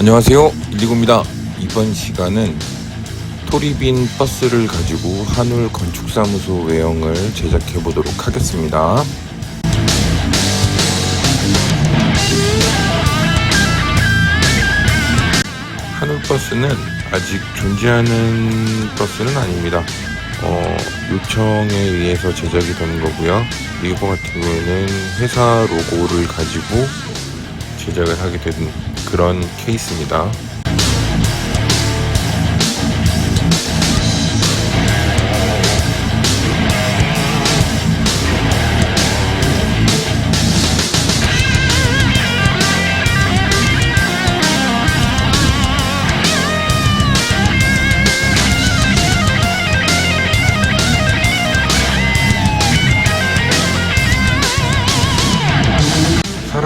안녕하세요. 일리고입니다. 이번 시간은 토리빈 버스를 가지고 한울 건축사무소 외형을 제작해 보도록 하겠습니다. 한울 버스는 아직 존재하는 버스는 아닙니다. 어, 요청에 의해서 제작이 되는 거고요. 이거 같은 경우에는 회사 로고를 가지고 제작을 하게 된 그런 케이스입니다.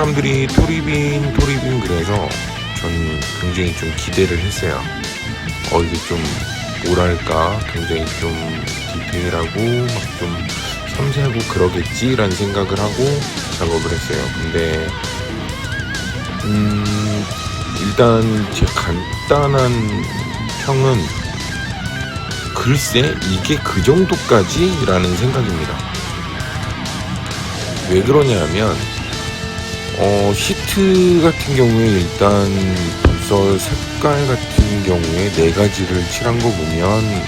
사람들이 토리빈 토리빈 그래서 전 굉장히 좀 기대를 했어요. 어 이게 좀 뭐랄까 굉장히 좀 디테일하고 막 좀 섬세하고 그러겠지라는 생각을 하고 작업을 했어요. 근데 음 일단 제 간단한 평은 글쎄 이게 그 정도까지라는 생각입니다. 왜 그러냐면 어, 시트 같은 경우에 일단 벌써 색깔 같은 경우에 네 가지를 칠한 거 보면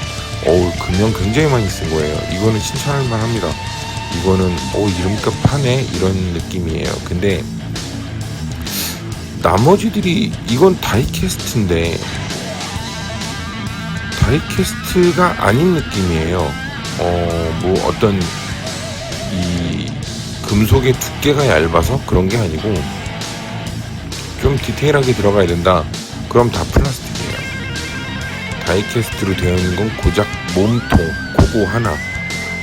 어우 금형 굉장히 많이 쓴 거예요. 이거는 칭찬할 만합니다. 이거는 어 이름값 하네 이런 느낌이에요. 근데 나머지들이 이건 다이캐스트인데 다이캐스트가 아닌 느낌이에요. 어 뭐 어떤 이 금속의 두께가 얇아서 그런 게 아니고 좀 디테일하게 들어가야 된다. 그럼 다 플라스틱이에요. 다이캐스트로 되어 있는 건 고작 몸통, 그거 하나.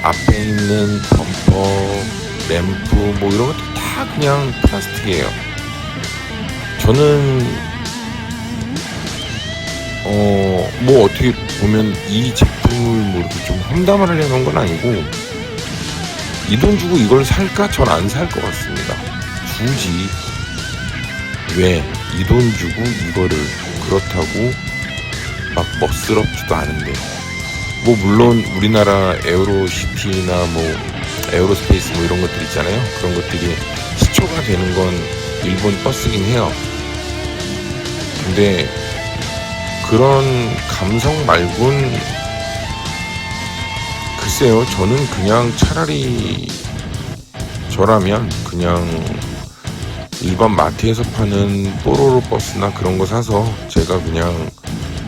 앞에 있는 범퍼, 램프 뭐 이런 것도 다 그냥 플라스틱이에요. 저는 어 뭐 어떻게 보면 이 제품을 뭐 이렇게 좀 험담을 하려는 건 아니고 이 돈 주고 이걸 살까? 전 안 살 것 같습니다. 굳이 왜 이 돈 주고 이거를 그렇다고 막 멋스럽지도 않은데 뭐 물론 우리나라 에어로시티나 뭐 에어로스페이스 뭐 이런 것들 있잖아요. 그런 것들이 시초가 되는 건 일본 버스긴 해요. 근데 그런 감성 말곤 글쎄요, 저는 그냥 차라리 저라면 그냥 일반 마트에서 파는 뽀로로 버스나 그런 거 사서 제가 그냥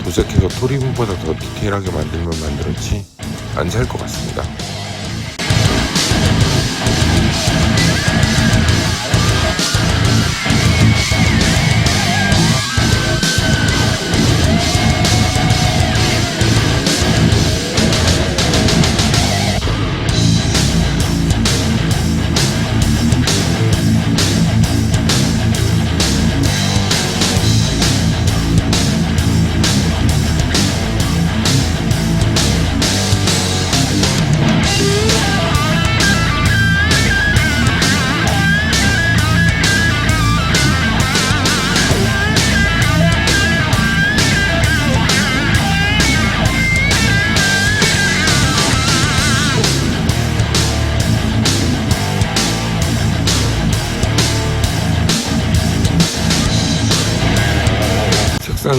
도색해서 토리분보다 더 디테일하게 만들면 만들었지 안 살 것 같습니다.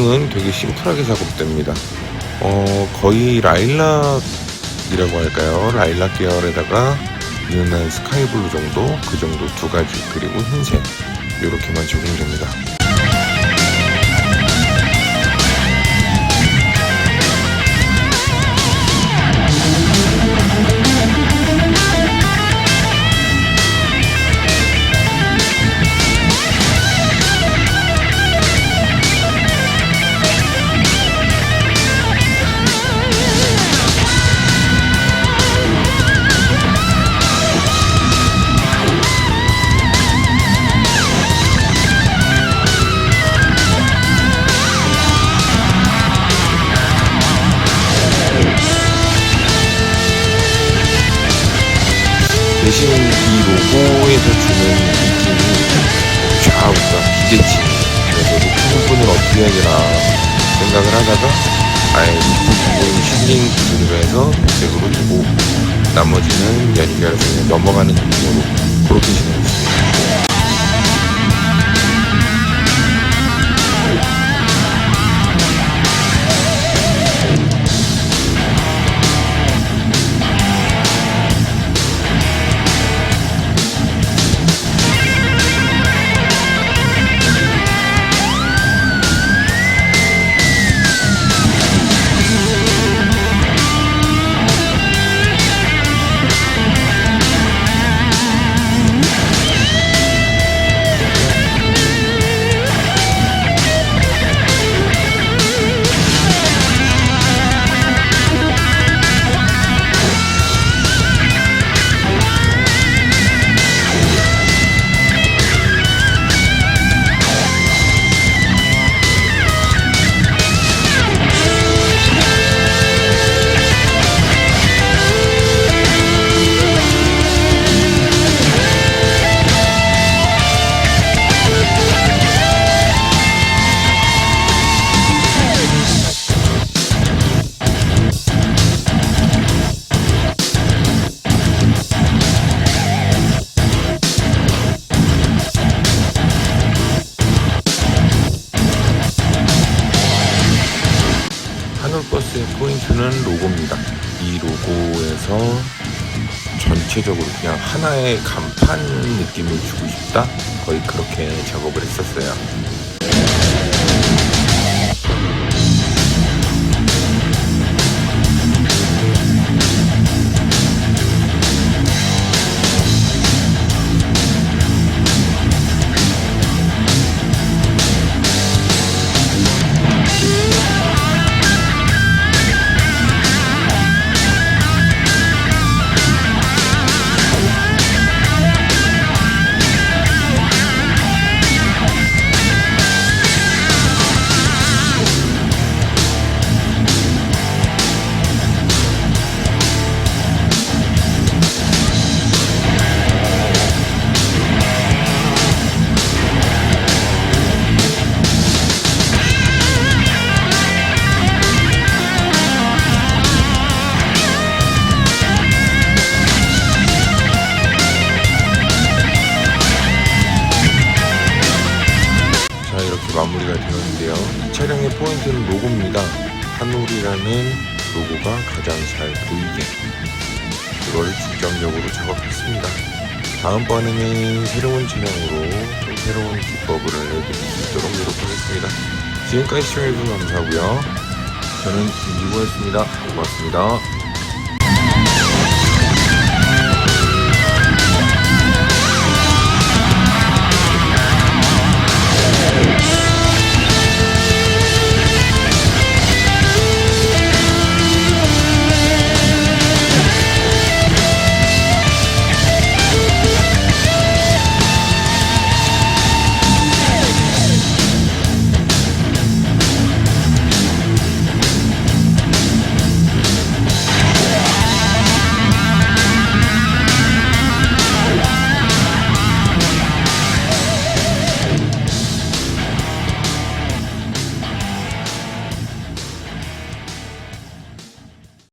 색상은 되게 심플하게 작업됩니다. 어, 거의 라일락이라고 할까요? 라일락 계열에다가 은은한 스카이블루 정도, 그 정도 두 가지, 그리고 흰색, 이렇게만 적용됩니다. 대신 이 로고에서 주는 느낌이 좌우가 기대치 그래서 높은 부분을 어떻게 준비해야겠나 생각을 하다가 아예 입구 실링 기준으로 해서 백색으로 두고 나머지는 그냥 넘어가는 느낌으로 그렇게 진행했습니다. 전체적으로 그냥 하나의 간판 느낌을 주고 싶다? 거의 그렇게 작업을 했었어요. 이렇게 마무리가 되었는데요. 이 차량의 포인트는 로고입니다. 한올이라는 로고가 가장 잘 보이게 그걸 중점적으로 작업했습니다. 다음번에는 새로운 차량으로 좀 새로운 기법을 해드릴 수 있도록 노력하겠습니다. 지금까지 시청해주셔서 감사하고요. 저는 김기구였습니다. 고맙습니다